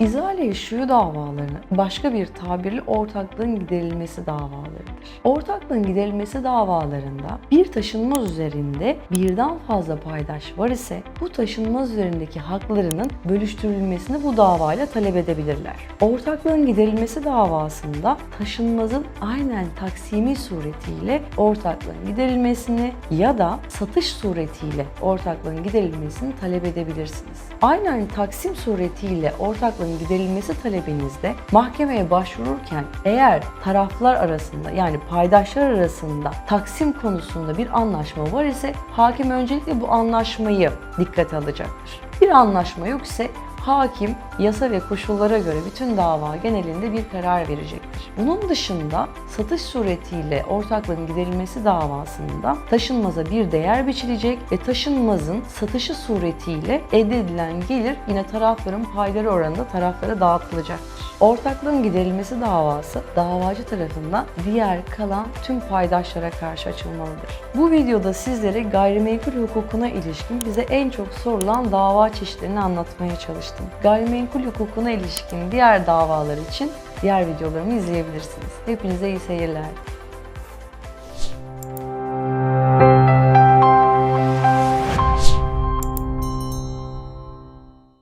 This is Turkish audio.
Vergi davaları başka bir tabirle ortaklığın giderilmesi davalarıdır. Ortaklığın giderilmesi davalarında bir taşınmaz üzerinde birden fazla paydaş var ise bu taşınmaz üzerindeki haklarının bölüştürülmesini bu davayla talep edebilirler. Ortaklığın giderilmesi davasında taşınmazın aynen taksimi suretiyle ortaklığın giderilmesini ya da satış suretiyle ortaklığın giderilmesini talep edebilirsiniz. Aynen taksim suretiyle ortaklığın giderilmesi talebinizde mahkemeye başvururken eğer taraflar arasında yani paydaşlar arasında taksim konusunda bir anlaşma var ise hakim öncelikle bu anlaşmayı dikkate alacaktır. Bir anlaşma yok ise hakim yasa ve koşullara göre bütün dava genelinde bir karar verecektir. Bunun dışında satış suretiyle ortaklığın giderilmesi davasında taşınmaza bir değer biçilecek ve taşınmazın satışı suretiyle elde edilen gelir yine tarafların payları oranında taraflara dağıtılacaktır. Ortaklığın giderilmesi davası davacı tarafından diğer kalan tüm paydaşlara karşı açılmalıdır. Bu videoda sizlere gayrimenkul hukukuna ilişkin bize en çok sorulan dava çeşitlerini anlatmaya çalıştım. Gayrimenkul hukukuna ilişkin diğer davalar için diğer videolarımı izleyebilirsiniz. Hepinize iyi seyirler.